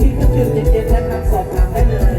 ที่หนึ่งจุเจ็นเจ็ดและทาสอบถามได้เลย